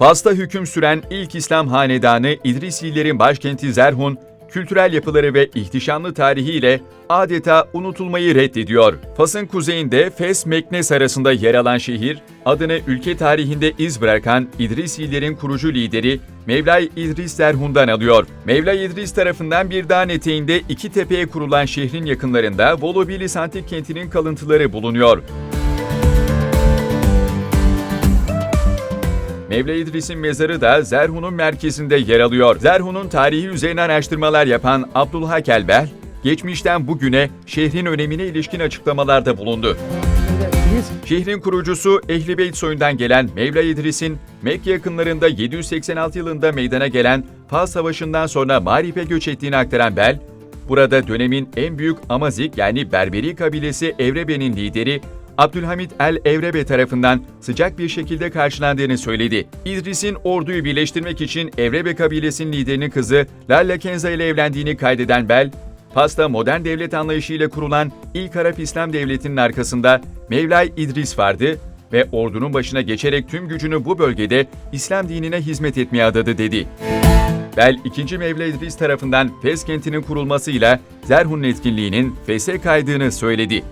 Fas'ta hüküm süren ilk İslam hanedanı İdrislilerin başkenti Zerhun, kültürel yapıları ve ihtişamlı tarihiyle adeta unutulmayı reddediyor. Fas'ın kuzeyinde Fes-Meknes arasında yer alan şehir, adını ülke tarihinde iz bırakan İdrisilerin kurucu lideri Mevlay İdris Zerhun'dan alıyor. Mevlay İdris tarafından bir dağın eteğinde iki tepeye kurulan şehrin yakınlarında Volubilis antik kentinin kalıntıları bulunuyor. Mevla İdris'in mezarı da Zerhun'un merkezinde yer alıyor. Zerhun'un tarihi üzerine araştırmalar yapan Abdülhak Elbel, geçmişten bugüne şehrin önemine ilişkin açıklamalarda bulundu. Şehrin kurucusu Ehli Beyt soyundan gelen Mevla İdris'in Mekke yakınlarında 786 yılında meydana gelen Fas Savaşı'ndan sonra Marif'e göç ettiğini aktaran Bel, burada dönemin en büyük Amazik yani Berberi kabilesi Evrebe'nin lideri Abdülhamit el-Evrebe tarafından sıcak bir şekilde karşılandığını söyledi. İdris'in orduyu birleştirmek için Evrebe kabilesinin liderinin kızı Lalla Kenza ile evlendiğini kaydeden Bel, Fas'ta modern devlet anlayışıyla kurulan ilk Arap İslam devletinin arkasında Mevlay İdris vardı ve ordunun başına geçerek tüm gücünü bu bölgede İslam dinine hizmet etmeye adadı dedi. Bel 2. Mevla İdris tarafından Fes kentinin kurulmasıyla Zerhun'un etkinliğinin Fes'e kaydığını söyledi.